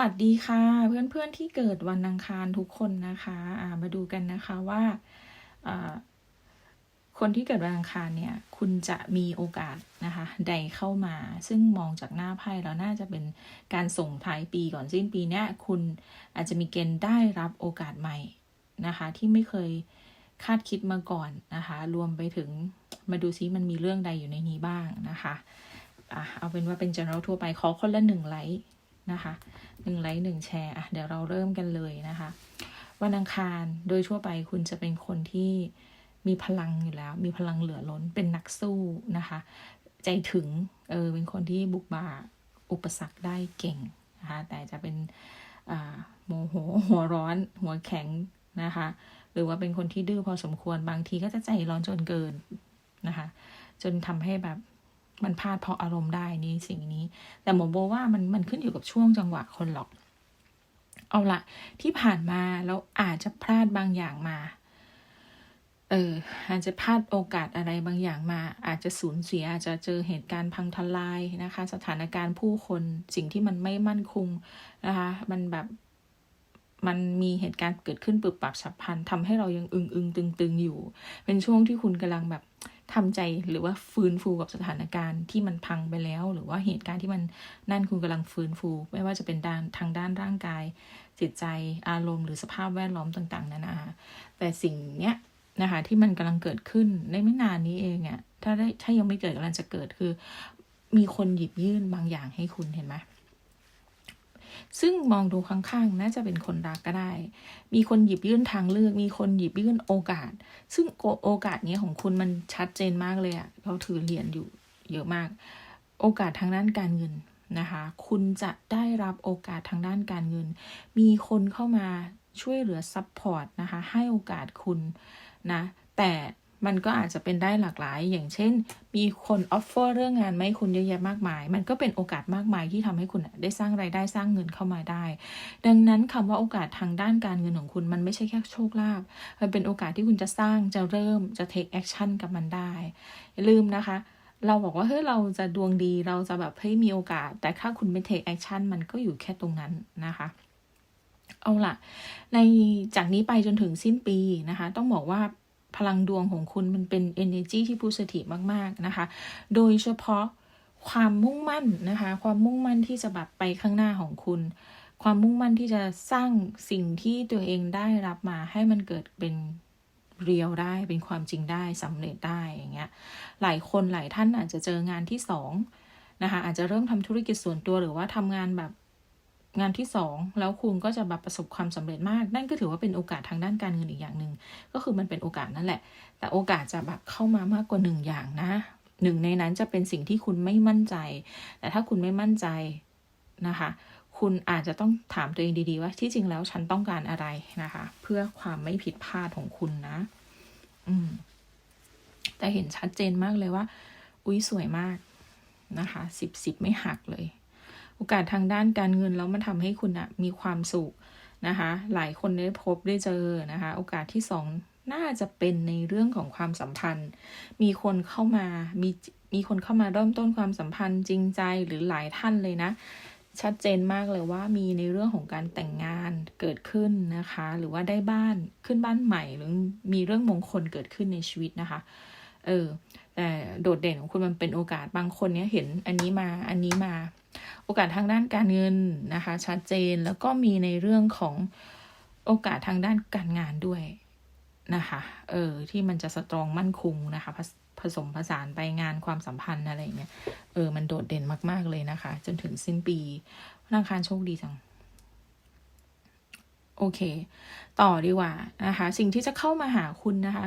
วัสดีค่ะ เพื่อนๆที่เกิดวันอังคารทุกคนนะคะอ่ามาดูกันนะคะว่าอ่าคนที่เกิดวันอังคารเนี่ย คุณจะมีโอกาสนะคะใดเข้ามา ซึ่งมองจากหน้าไพ่แล้วน่าจะเป็นการส่งท้ายปีก่อนสิ้นปีเนี้ยคุณอาจจะมีเกณฑ์ได้รับโอกาสใหม่นะคะ ที่ไม่เคยคาดคิดมาก่อนนะคะ รวมไปถึงมาดูซิมันมีเรื่องใดอยู่ในนี้บ้างนะคะอะเอาเป็นว่าเป็น general ทั่วไปขอคนละหนึ่งไลค์ นะคะหนึ่งไลค์หนึ่งแชร์อะเดี๋ยวเราเริ่มกันเลยนะคะ วันอังคารโดยทั่วไปคุณจะเป็นคนที่มีพลังอยู่แล้ว มีพลังเหลือล้นเป็นนักสู้นะคะ ใจถึงเออเป็นคนที่บุกบ่าอุปสรรคได้เก่งนะคะแต่จะเป็นโมโหหัวร้อน หัวแข็งนะคะ หรือว่าเป็นคนที่ดื้อพอสมควรบางทีก็จะใจร้อนจนเกินนะคะ จนทำให้แบบ มันพลาดเพราะอารมณ์ได้นี่สิ่งนี้ แต่หมอโบว่ามันมันขึ้นอยู่กับช่วงจังหวะคนหรอก เอาละที่ผ่านมาเราอาจจะพลาดบางอย่างมา เอออาจจะพลาดโอกาสอะไรบางอย่างมา อาจจะสูญเสีย อาจจะเจอเหตุการณ์พังทลายนะคะ สถานการณ์ผู้คนสิ่งที่มันไม่มั่นคงนะคะ มันแบบมันมีเหตุการณ์เกิดขึ้นปึบปับฉับพลันทำให้เรายังอึงอึงตึงตึงอยู่ เป็นช่วงที่คุณกำลังแบบ ทำใจหรือว่าฟื้นฟูกับสถานการณ์ที่มันพังไปแล้ว หรือว่าเหตุการณ์ที่มันนั่นคุณกำลังฟื้นฟู ไม่ว่าจะเป็นด้านทางด้านร่างกาย จิตใจอารมณ์หรือสภาพแวดล้อมต่าง ๆนานาแต่สิ่งเนี้ยนะคะที่มันกำลังเกิดขึ้นในไม่นานนี้เองอะ่ะถ้าได้ถ้ายังไม่เกิดกำลังจะเกิดคือ มีคนหยิบยื่นบางอย่างให้คุณเห็นไหม ซึ่งมองดูข้างๆ น่าจะเป็นคนรักก็ได้ มีคนหยิบยื่นทางเลือก มีคนหยิบยื่นโอกาส ซึ่งโอกาสนี้ของคุณมันชัดเจนมากเลยอะเราถือเหรียญอยู่เยอะมาก โอกาสทางด้านการเงินนะคะ คุณจะได้รับโอกาสทางด้านการเงิน มีคนเข้ามาช่วยเหลือซัพพอร์ตนะคะ ให้โอกาสคุณนะ แต่ มันก็อาจจะเป็นได้หลากหลาย อย่างเช่น มีคนออฟเฟอร์เรื่องงานไม่คุณเยอะแยะมากมาย มันก็เป็นโอกาสมากมายที่ทำให้คุณได้สร้างไรายได้สร้างเงินเข้ามาได้ ดังนั้นคำว่าโอกาสทางด้านการเงินของคุณมันไม่ใช่แค่โชคลาภ มันเป็นโอกาสที่คุณจะสร้างจะเริ่มจะเทคแอคชั่นกับมันได้ อย่าลืมนะคะเราบอกว่าเฮ้ยเราจะดวงดีเราจะแบบเฮ้ยมีโอกาส แต่ถ้าคุณไม่เทคแอคชั่นมันก็อยู่แค่ตรงนั้นนะคะ เอาล่ะในจากนี้ไปจนถึงสิ้นปีนะคะ ต้องบอกว่า พลังดวงของคุณมันเป็น energy ที่ positive มาก ๆ นะคะ โดยเฉพาะความมุ่งมั่นนะคะ ความมุ่งมั่นที่จะแบบไปข้างหน้าของคุณ ความมุ่งมั่นที่จะสร้างสิ่งที่ตัวเองได้รับมาให้มันเกิดเป็นเรียลได้เป็นความจริงได้สำเร็จได้อย่างเงี้ย หลายคนหลายท่านอาจจะเจองานที่สองนะคะอาจจะเริ่มทำธุรกิจส่วนตัวหรือว่าทำงานแบบ งานที่สองแล้วคุณก็จะแบบประสบความสำเร็จมาก นั่นก็ถือว่าเป็นโอกาสทางด้านการเงินอีกอย่างหนึ่งก็คือมันเป็นโอกาสนั่นแหละ แต่โอกาสจะแบบเข้ามามากกว่าหนึ่งอย่างนะหนึ่งในนั้นจะเป็นสิ่งที่คุณไม่มั่นใจ แต่ถ้าคุณไม่มั่นใจนะคะ คุณอาจจะต้องถามตัวเองดีๆว่าที่จริงแล้วฉันต้องการอะไรนะคะ เพื่อความไม่ผิดพลาดของคุณนะ อืม แต่เห็นชัดเจนมากเลยว่า อุ้ยสวยมากนะคะสิบสิบไม่หักเลย โอกาสทางด้านการเงินแล้วมันทำให้คุณอะมีความสุขนะคะ หลายคนได้พบได้เจอนะคะ โอกาสที่สองน่าจะเป็นในเรื่องของความสัมพันธ์ มีคนเข้ามามีมีคนเข้ามาเริ่มต้นความสัมพันธ์จริงใจหรือหลายท่านเลยนะ ชัดเจนมากเลยว่ามีในเรื่องของการแต่งงานเกิดขึ้นนะคะ หรือว่าได้บ้านขึ้นบ้านใหม่หรือมีเรื่องมงคลเกิดขึ้นในชีวิตนะคะ เออ แต่โดดเด่นของคุณมันเป็นโอกาสบางคนเนี้ยเห็นอันนี้มาอันนี้มา โอกาสทางด้านการเงินนะคะ ชัดเจนแล้วก็มีในเรื่องของโอกาสทางด้านการงานด้วยนะคะ เออ ที่มันจะสตรองมั่นคงนะคะผสมผสานไปงานความสัมพันธ์อะไรเงี้ย เออ มันโดดเด่นมากๆเลยนะคะ จนถึงสิ้นปีนักงานโชคดีจัง โอเค ต่อดีกว่านะคะ สิ่งที่จะเข้ามาหาคุณนะคะ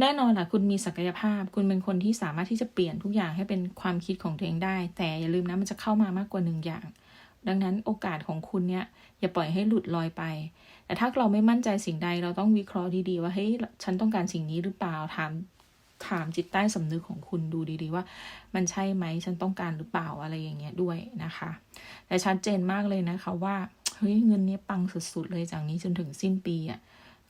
แน่นอนแหละคุณมีศักยภาพ คุณเป็นคนที่สามารถที่จะเปลี่ยนทุกอย่างให้เป็นความคิดของตัวเองได้ แต่อย่าลืมนะมันจะเข้ามามากกว่าหนึ่งอย่าง ดังนั้นโอกาสของคุณเนี่ย อย่าปล่อยให้หลุดลอยไป แต่ถ้าเราไม่มั่นใจสิ่งใดเราต้องวิเคราะห์ดีๆว่าเฮ้ยฉันต้องการสิ่งนี้หรือเปล่าถามถามจิตใต้สำนึกของคุณดูดีๆว่า มันใช่ไหมฉันต้องการหรือเปล่าอะไรอย่างเงี้ยด้วยนะคะ แต่ชัดเจนมากเลยนะคะว่าเฮ้ยเงินนี้ปังสุดๆเลยจากนี้จนถึงสิ้นปีอะ่ะ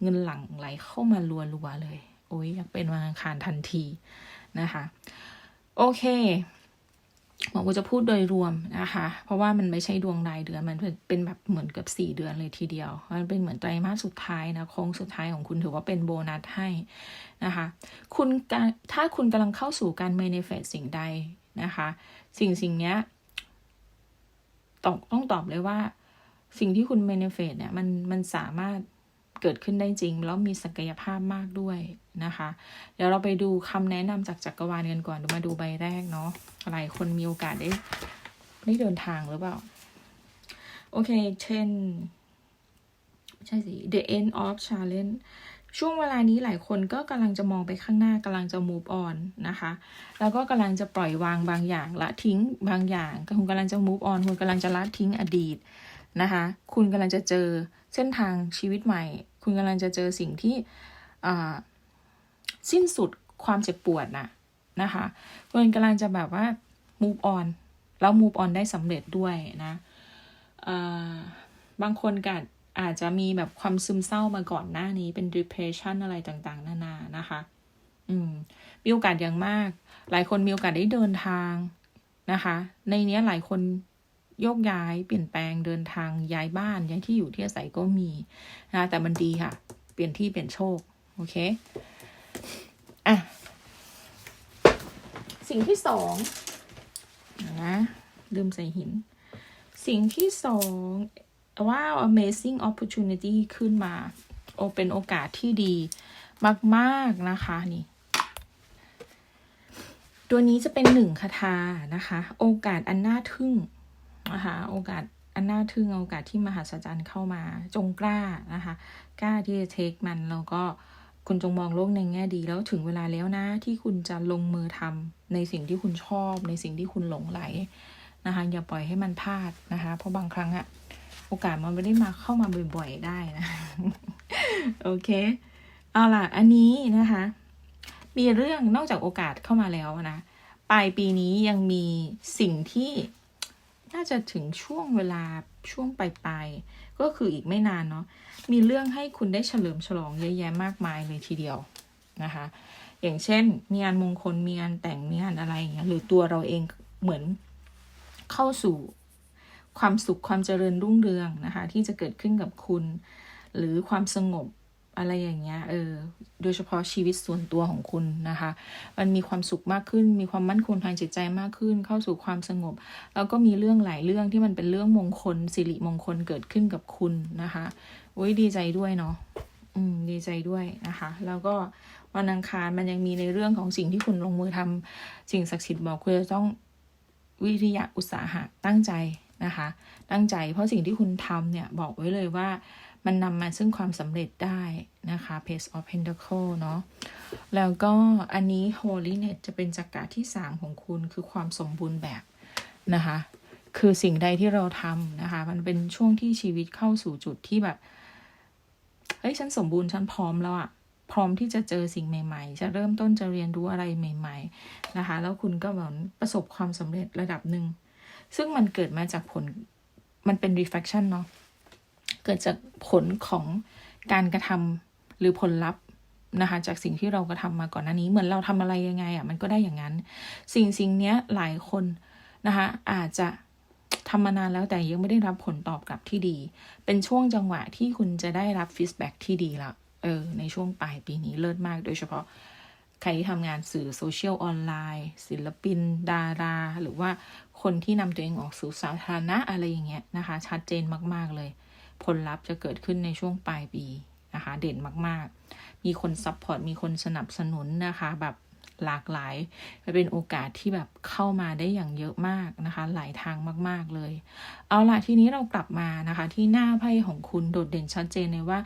เงินหลั่งไหลเข้ามารัวๆเลย ยอยากเป็นวันอังคารทันทีนะคะ โอเคหมอกูจะพูดโดยรวมนะคะ เพราะว่ามันไม่ใช่ดวงรายเดือน มันเป็นแบบเหมือนกับสี่เดือนเลยทีเดียว มันเป็นเหมือนไตรมาสสุดท้ายนะ โค้งสุดท้ายของคุณถือว่าเป็นโบนัสให้นะคะ คุณการถ้าคุณกำลังเข้าสู่การ manifest สิ่งใดนะคะ สิ่งสิ่งเนี้ยต้องต้องตอบเลยว่า สิ่งที่คุณ manifest เนี่ยมันมันสามารถ เกิดขึ้นได้จริง แล้วมีศักยภาพมากด้วยนะคะ เดี๋ยวเราไปดูคำแนะนำจากจักรวาลกันก่อนมาดูใบแรกเนาะหลายคนมีโอกาสได้ได้เดินทางหรือเปล่า โอเค เช่น ใช่สิ the end of challenge ช่วงเวลานี้หลายคนก็กำลังจะมองไปข้างหน้ากำลังจะ move on นะคะ แล้วก็กำลังจะปล่อยวางบางอย่าง ละทิ้งบางอย่าง คุณกำลังจะ move on คุณกำลังจะละทิ้งอดีตนะคะ คุณกำลังจะเจอ เส้นทางชีวิตใหม่ คุณกำลังจะเจอสิ่งที่สิ้นสุดความเจ็บปวดนะนะคะคุณกำลังจะแบบว่า move on แล้ว move on ได้สำเร็จด้วยนะบางคนก็อาจจะมีแบบความซึมเศร้ามาก่อนหน้านี้เป็น depression อะไรต่างๆ นานานะคะ อืม มีโอกาสอย่างมาก หลายคนมีโอกาสได้เดินทางนะคะ ในนี้หลายคน โยกย้ายเปลี่ยนแปลงเดินทางย้ายบ้านย้ายที่อยู่ที่อาศัยก็มีนะแต่มันดีค่ะ เปลี่ยนที่เปลี่ยนโชค โอเค อะ สิ่งที่สองนะลืมใส่หิน สิ่งที่สองว่า amazing opportunity ขึ้นมา โอเป็นโอกาสที่ดีมากๆนะคะนี่ตัวนี้จะเป็นหนึ่งคาถานะคะ โอกาสอันน่าทึ่ง นะคะโอกาสอันน่าทึ่งโอกาสที่มหัศจรรย์เข้ามา จงกล้านะคะกล้าที่จะเทคมันแล้วก็คุณจงมองโลกในแง่ดีแล้วถึงเวลาแล้วนะที่คุณจะลงมือทำในสิ่งที่คุณชอบ ในสิ่งที่คุณหลงไหลนะคะอย่าปล่อยให้มันพลาดนะคะ เพราะบางครั้งอะโอกาสมันไม่ได้มาเข้ามาบ่อยๆได้นะโอเคเอาล่ะอันนี้นะคะ มีเรื่องนอกจากโอกาสเข้ามาแล้วนะปลายปีนี้ยังมีสิ่งที่ น่าจะถึงช่วงเวลาช่วงปลายๆก็คืออีกไม่นานเนาะมีเรื่องให้คุณได้เฉลิมฉลองเยอะแยะมากมายเลยทีเดียวนะคะ อย่างเช่น มีงานมงคลมีงานแต่งมีงานอะไรอย่างเงี้ยหรือตัวเราเองเหมือนเข้าสู่ความสุขความเจริญรุ่งเรืองนะคะ ที่จะเกิดขึ้นกับคุณ หรือความสงบ อะไรอย่างเงี้ยเออโดยเฉพาะชีวิตส่วนตัวของคุณนะคะ มันมีความสุขมากขึ้น มีความมั่นคงทางจิตใจมากขึ้น เข้าสู่ความสงบ แล้วก็มีเรื่องหลายเรื่องที่มันเป็นเรื่องมงคลสิริมงคลเกิดขึ้นกับคุณนะคะโอ้ยดีใจด้วยเนาะอืมดีใจด้วยนะคะ แล้วก็วันอังคารมันยังมีในเรื่องของสิ่งที่คุณลงมือทำสิ่งศักดิ์สิทธิ์บอกคุณจะต้องวิริยะอุตสาหะตั้งใจนะคะ ตั้งใจเพราะสิ่งที่คุณทำเนี่ยบอกไว้เลยว่า มันนำมาซึ่งความสำเร็จได้นะคะ Page of Pentacle เนาะแล้วก็อันนี้ Holiness จะเป็นจักระที่สามของคุณคือความสมบูรณ์แบบนะคะ คือสิ่งใดที่เราทำนะคะ มันเป็นช่วงที่ชีวิตเข้าสู่จุดที่แบบ เฮ้ย ฉันสมบูรณ์ ฉันพร้อมแล้วอะพร้อมที่จะเจอสิ่งใหม่ ๆ จะเริ่มต้นจะเรียนรู้อะไรใหม่ ๆ นะคะ แล้วคุณก็แบบประสบความสำเร็จระดับหนึ่ง ซึ่งมันเกิดมาจากผล มันเป็น reflection เนาะ เกิดจากผลของการกระทำหรือผลลัพธ์นะคะจากสิ่งที่เรากระทามาก่อนหน้านี้เหมือนเราทำอะไรยังไงอะมันก็ได้อย่างนั้น สิ่งสิ่งเนี้ยหลายคนนะคะอาจจะทำมานานแล้วแต่ยังไม่ได้รับผลตอบกลับที่ดี เป็นช่วงจังหวะที่คุณจะได้รับฟีดแบ็ที่ดีละเออในช่วงปลายปีนี้เลิศมากโดยเฉพาะใครที่ทำงานสื่อโซเชียลออนไลน์ ศิลปิน ดารา หรือว่าคนที่นำตัวเองออกสู่สาธารณะอะไรอย่างเงี้ยนะคะ ชัดเจนมาก ๆ เลย ผลลัพธ์จะเกิดขึ้นในช่วงปลายปีนะคะ เด่นมากๆ มีคนซัพพอร์ต มีคนสนับสนุนนะคะ แบบหลากหลายเป็นโอกาสที่แบบเข้ามาได้อย่างเยอะมากนะคะ หลายทางมาก ๆ เลย เอาล่ะ ทีนี้เรากลับมานะคะ ที่หน้าไพ่ของคุณโดดเด่นชัดเจนเลยว่า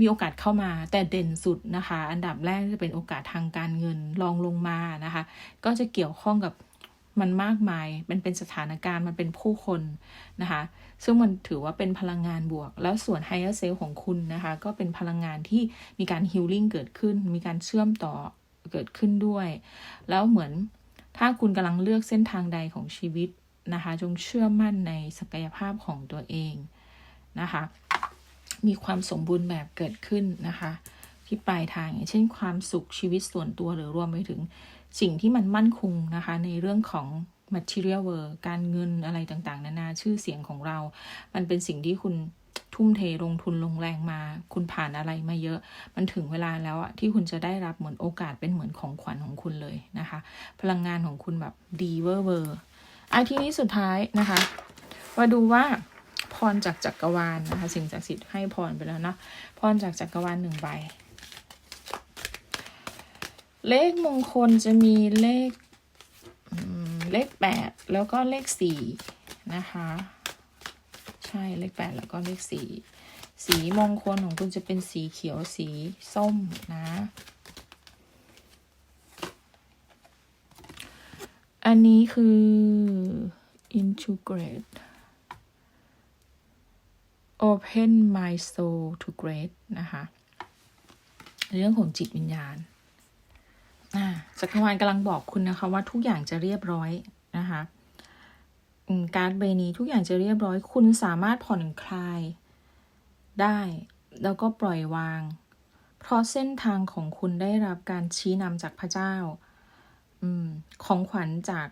มีโอกาสเข้ามาแต่เด่นสุดนะคะ อันดับแรกจะเป็นโอกาสทางการเงินรองลงมานะคะ ก็จะเกี่ยวข้องกับ มันมากมาย มันเป็นสถานการณ์มันเป็นผู้คนนะคะ ซึ่งมันถือว่าเป็นพลังงานบวก แล้วส่วน higher self ของคุณนะคะ ก็เป็นพลังงานที่มีการ healing เกิดขึ้น มีการเชื่อมต่อเกิดขึ้นด้วย แล้วเหมือนถ้าคุณกำลังเลือกเส้นทางใดของชีวิตนะคะ จงเชื่อมั่นในศักยภาพของตัวเองนะคะ มีความสมบูรณ์แบบเกิดขึ้นนะคะ ที่ปลายทางอย่างเช่นความสุขชีวิตส่วนตัวหรือรวมไปถึง สิ่งที่มันมั่นคงนะคะ ในเรื่องของ material world การเงินอะไรต่างๆ นานาชื่อเสียงของเรา มันเป็นสิ่งที่คุณทุ่มเทลงทุนลงแรงมา คุณผ่านอะไรมาเยอะ มันถึงเวลาแล้วอะที่คุณจะได้รับเหมือนโอกาสเป็นเหมือนของขวัญของคุณเลยนะคะ พลังงานของคุณแบบดีเวอร์เวอร์อาทีนี้สุดท้ายนะคะมาดูว่าพรจากจักรวาลนะคะ สิ่งศักดิ์สิทธิ์ให้พรไปแล้วนะพรจากจักรวาลหนึ่งใบ เลขมงคลจะมีเลขเลขแปดแล้วก็เลขสี่นะคะ ใช่เลขแปดแล้วก็เลขสี่สีมงคลของคุณจะเป็นสีเขียวสีส้มนะ อันนี้คือ integrate open my soul to great นะคะ เรื่องของจิตวิญญาณ จักรวาลกำลังบอกคุณนะคะ ว่าทุกอย่างจะเรียบร้อยนะคะการใบนี้ทุกอย่างจะเรียบร้อย คุณสามารถผ่อนคลายได้ แล้วก็ปล่อยวาง เพราะเส้นทางของคุณได้รับการชี้นำจากพระเจ้าอของขวัญจาก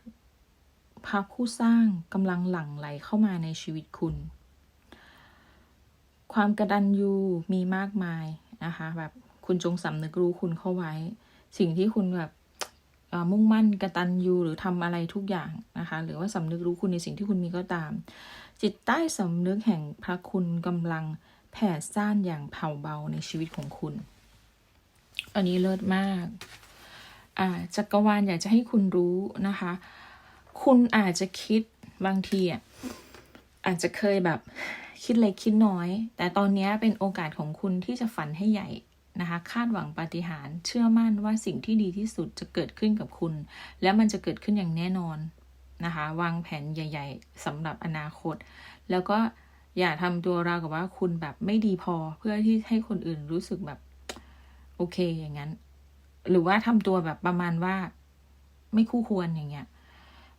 พระผู้สร้างกำลังหลั่งไหลเข้ามาในชีวิตคุณ ความกระดันยูมีมากมายนะคะ แบบคุณจงสำนึกรู้คุณเข้าไว้ สิ่งที่คุณแบบมุ่งมั่นกระตันยูหรือทำอะไรทุกอย่างนะคะ หรือว่าสำนึกรู้คุณในสิ่งที่คุณมีก็ตาม จิตใต้สำนึกแห่งพระคุณกำลังแผ่ซ่านอย่างเผาเบาในชีวิตของคุณ อันนี้เลิศมากอ่าจักรวาลอยากจะให้คุณรู้นะคะ คุณอาจจะคิดบางทีอะอาจจะเคยแบบคิดเล็กคิดน้อย แต่ตอนนี้เป็นโอกาสของคุณที่จะฝันให้ใหญ่ นะคะคาดหวังปาฏิหาริย์เชื่อมั่นว่าสิ่งที่ดีที่สุดจะเกิดขึ้นกับคุณ และมันจะเกิดขึ้นอย่างแน่นอนนะคะวางแผนใหญ่ ๆสำหรับอนาคต แล้วก็อย่าทำตัวราวกับว่าคุณแบบไม่ดีพอเพื่อที่ให้คนอื่นรู้สึกแบบโอเคอย่างนั้น หรือว่าทำตัวแบบประมาณว่า ไม่คู่ควรอย่างเงี้ย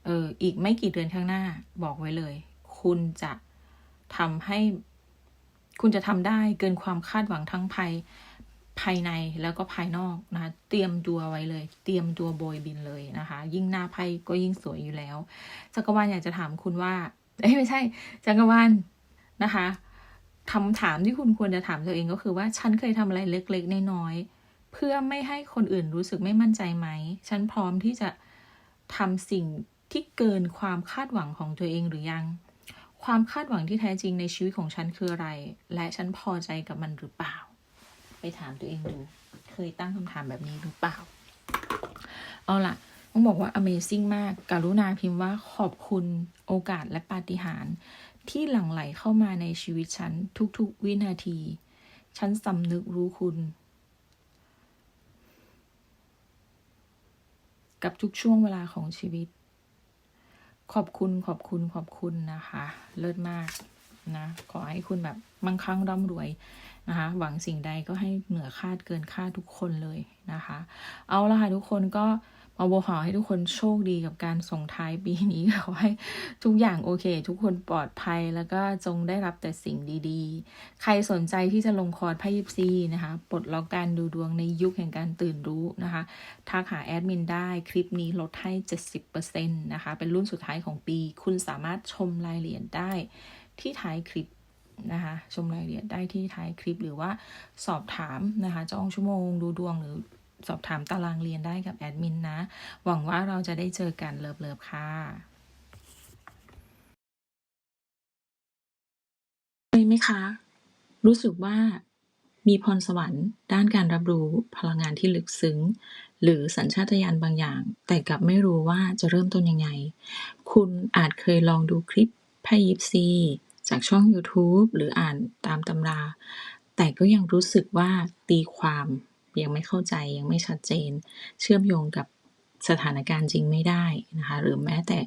เอออีกไม่กี่เดือนข้างหน้าบอกไว้เลย คุณจะทำให้ คุณจะทำได้เกินความคาดหวังทั้งภาย ภายในแล้วก็ภายนอกนะคะเตรียมตัวไว้เลย เตรียมตัวโบยบินเลยนะคะ ยิ่งหน้าไพ่ก็ยิ่งสวยอยู่แล้วจักรวาลอยากจะถามคุณว่าเอ้ไม่ใช่จักรวาลนะคะคำถามที่คุณควรจะถามตัวเองก็คือว่าฉันเคยทำอะไรเล็กๆน้อยๆเพื่อไม่ให้คนอื่นรู้สึกไม่มั่นใจไหม ฉันพร้อมที่จะทำสิ่งที่เกินความคาดหวังของตัวเองหรือยัง ความคาดหวังที่แท้จริงในชีวิตของฉันคืออะไร และฉันพอใจกับมันหรือเปล่า ไปถามตัวเองดู เคยตั้งคำถามแบบนี้หรือเปล่า เอาล่ะ ต้องบอกว่า Amazing มาก กรุณาพิมพ์ว่าขอบคุณโอกาสและปาฏิหาริย์ที่หลั่งไหลเข้ามาในชีวิตฉันทุกๆ วินาที ฉันสำนึกรู้คุณ กับทุกช่วงเวลาของชีวิต ขอบคุณขอบคุณขอบคุณนะคะ เลิศมาก นะขอให้คุณแบบมั่งคั่งร่ำรวยนะคะหวังสิ่งใดก็ให้เหนือคาดเกินคาดทุกคนเลยนะคะ เอาละค่ะทุกคนก็มาโบขอให้ทุกคนโชคดีกับการส่งท้ายปีนี้ขอให้ทุกอย่างโอเค ทุกคนปลอดภัยแล้วก็จงได้รับแต่สิ่งดีๆ ใครสนใจที่จะลงคอร์สไพ่ยิปซีนะคะปลดล็อกการดูดวงในยุคแห่งการตื่นรู้นะคะทักหาแอดมินได้คลิปนี้ลดให้ 70%นะคะเป็นรุ่นสุดท้ายของปี คุณสามารถชมรายละเอียดได้ ที่ท้ายคลิปนะคะชมรายละเอียดได้ที่ท้ายคลิปหรือว่าสอบถามนะคะจองชั่วโมงดูดวงหรือสอบถามตารางเรียนได้กับแอดมินนะ หวังว่าเราจะได้เจอกันเลิฟๆค่ะเลยไหมคะ รู้สึกว่ามีพรสวรรค์ด้านการรับรู้พลังงานที่ลึกซึ้ง หรือสัญชาตญาณบางอย่าง แต่กลับไม่รู้ว่าจะเริ่มต้นยังไง คุณอาจเคยลองดูคลิป ไพ่ยิปซี จากช่อง YouTube หรืออ่านตามตำรา แต่ก็ยังรู้สึกว่าตีความยังไม่เข้าใจยังไม่ชัดเจน เชื่อมโยงกับสถานการณ์จริงไม่ได้นะคะหรือแม้แต่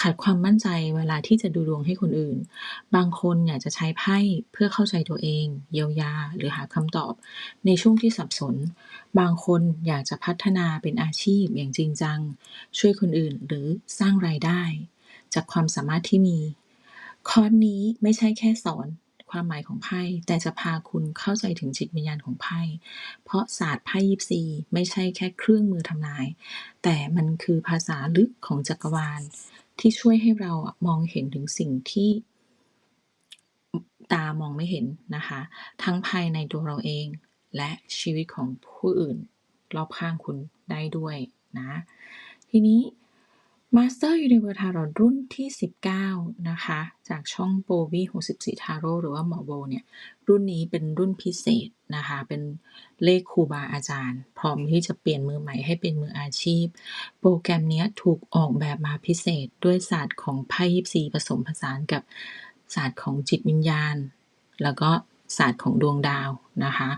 ขาดความมั่นใจเวลาที่จะดูดวงให้คนอื่น บางคนอยากจะใช้ไพ่เพื่อเข้าใจตัวเอง เยียวยาหรือหาคำตอบ ในช่วงที่สับสน บางคนอยากจะพัฒนาเป็นอาชีพอย่างจริงจัง ช่วยคนอื่นหรือสร้างรายได้ จากความสามารถที่มี คอร์สนี้ไม่ใช่แค่สอนความหมายของไพ่แต่จะพาคุณเข้าใจถึงจิตวิญญาณของไพ่เพราะศาสตร์ไพ่ยิปซีไม่ใช่แค่เครื่องมือทำนาย แต่มันคือภาษาลึกของจักรวาล ที่ช่วยให้เรามองเห็นถึงสิ่งที่ตามองไม่เห็นนะคะ ทั้งภายในตัวเราเอง และชีวิตของผู้อื่น รอบข้างคุณได้ด้วยนะ ทีนี้ Master Universe Tarot รุ่นที่ 19 นะคะ จากช่องโบวี64ทาโร่หรือว่าหมอโบเนี่ย รุ่นนี้เป็นรุ่นพิเศษนะคะ เป็นเลขครูบาอาจารย์ พร้อมที่จะเปลี่ยนมือใหม่ให้เป็นมืออาชีพ โปรแกรมนี้ถูกออกแบบมาพิเศษด้วยศาสตร์ของไพ่ยิปซีผสมผสานกับศาสตร์ของจิตวิญญาณ แล้วก็ ศาสตร์ของดวงดาวนะคะ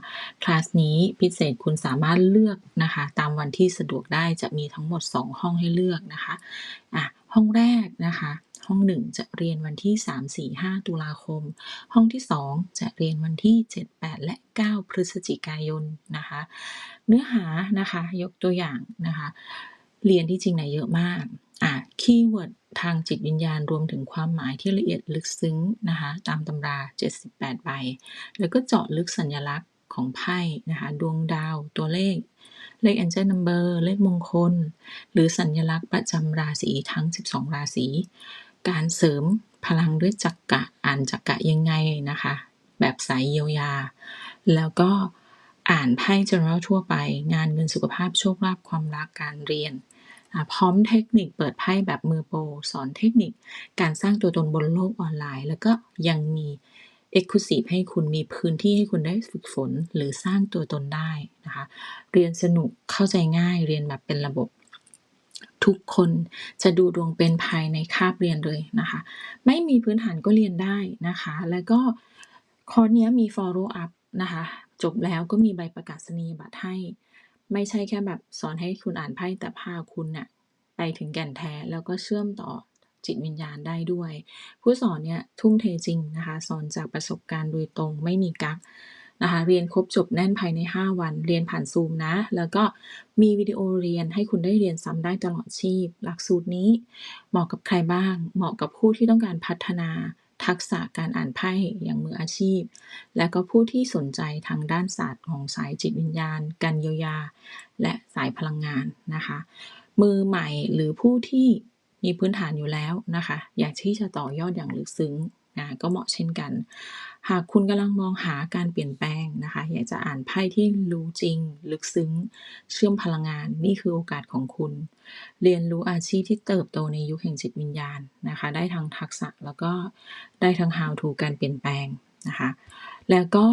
คลาสนี้พิเศษคุณสามารถเลือกนะคะ ตามวันที่สะดวกได้จะมีทั้งหมด 2 ห้องให้เลือกนะคะอะห้องแรกนะคะห้อง 1 จะเรียนวันที่ 3 4 5 ตุลาคม ห้องที่ 2 จะเรียนวันที่ 7 8 และ 9 พฤศจิกายนนะคะ เนื้อหานะคะ ยกตัวอย่างนะคะ เรียนที่จริงเนี่ยเยอะมาก อะคีย์เวิร์ดทางจิตวิญญาณรวมถึงความหมายที่ละเอียดลึกซึ้งนะคะตามตำรา 78 ใบ แล้วก็เจาะลึกสัญลักษณ์ของไพ่นะคะดวงดาวตัวเลข เลข angel number เลขมงคล หรือสัญลักษณ์ประจำราศีทั้ง 12 ราศี การเสริมพลังด้วยจักกะอ่านจักกะยังไงนะคะ แบบสายเยียวยา แล้วก็อ่านไพ่ general ทั่วไป งานเงินสุขภาพโชคลาภความรักการเรียน พร้อมเทคนิคเปิดไพ่แบบมือโปรสอนเทคนิคการสร้างตัวตนบนโลกออนไลน์ แล้วก็ยังมี Exclusive ให้คุณมีพื้นที่ให้คุณได้ฝึกฝนหรือสร้างตัวตนได้นะคะ เรียนสนุกเข้าใจง่ายเรียนแบบเป็นระบบ ทุกคนจะดูดวงเป็นภายในคาบเรียนเลยนะคะ ไม่มีพื้นฐานก็เรียนได้นะคะ แล้วก็คอร์สนี้มี follow up นะคะ จบแล้วก็มีใบประกาศนียบัตรให้ ไม่ใช่แค่แบบสอนให้คุณอ่านไพ่แต่พาคุณน่ะไปถึงแก่นแท้แล้วก็เชื่อมต่อจิตวิญญาณได้ด้วย ผู้สอนเนี่ยทุ่มเทจริงนะคะสอนจากประสบการณ์โดยตรงไม่มีกักนะคะเรียนครบจบแน่นภายใน 5 วัน เรียนผ่านซูมนะ แล้วก็มีวิดีโอเรียนให้คุณได้เรียนซ้ำได้ตลอดชีพ หลักสูตรนี้เหมาะกับใครบ้าง เหมาะกับผู้ที่ต้องการพัฒนา ทักษะการอ่านไพ่อย่างมืออาชีพ และก็ผู้ที่สนใจทางด้านศาสตร์ของสายจิตวิญญาณ การเยียวยา และสายพลังงานนะคะ มือใหม่หรือผู้ที่มีพื้นฐานอยู่แล้วนะคะ อยากที่จะต่อยอดอย่างลึกซึ้งนะก็เหมาะเช่นกัน หากคุณกำลังมองหาการเปลี่ยนแปลงนะคะ อยากจะอ่านไพ่ที่รู้จริง ลึกซึ้ง เชื่อมพลังงาน นี่คือโอกาสของคุณ เรียนรู้อาชีพที่เติบโตในยุคแห่งจิตวิญญาณนะคะ ได้ทั้งทักษะแล้วก็ได้ทั้ง how to การเปลี่ยนแปลงนะคะ แล้วก็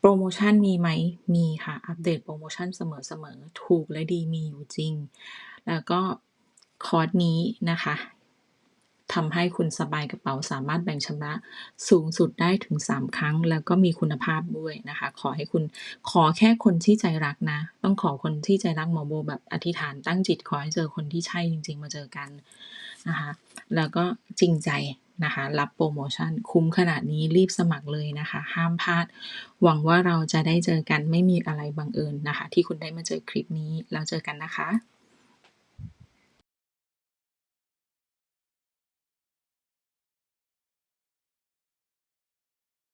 โปรโมชั่นมีไหม มีค่ะ อัปเดตโปรโมชั่นเสมอๆ ถูกและดีมีอยู่จริง แล้วก็คอร์สนี้นะคะ ทำให้คุณสบายกระเป๋าสามารถแบ่งชำระสูงสุดได้ถึง 3 ครั้ง แล้วก็มีคุณภาพด้วยนะคะ ขอให้คุณขอแค่คนที่ใจรักนะ ต้องขอคนที่ใจรักหมอโบแบบอธิษฐานตั้งจิตขอให้เจอคนที่ใช่จริง ๆ มาเจอกันนะคะ แล้วก็จริงใจนะคะรับโปรโมชั่นคุ้มขนาดนี้รีบสมัครเลยนะคะ ห้ามพลาด หวังว่าเราจะได้เจอกันไม่มีอะไรบังเอิญนะคะ ที่คุณได้มาเจอคลิปนี้แล้วเจอกันนะคะ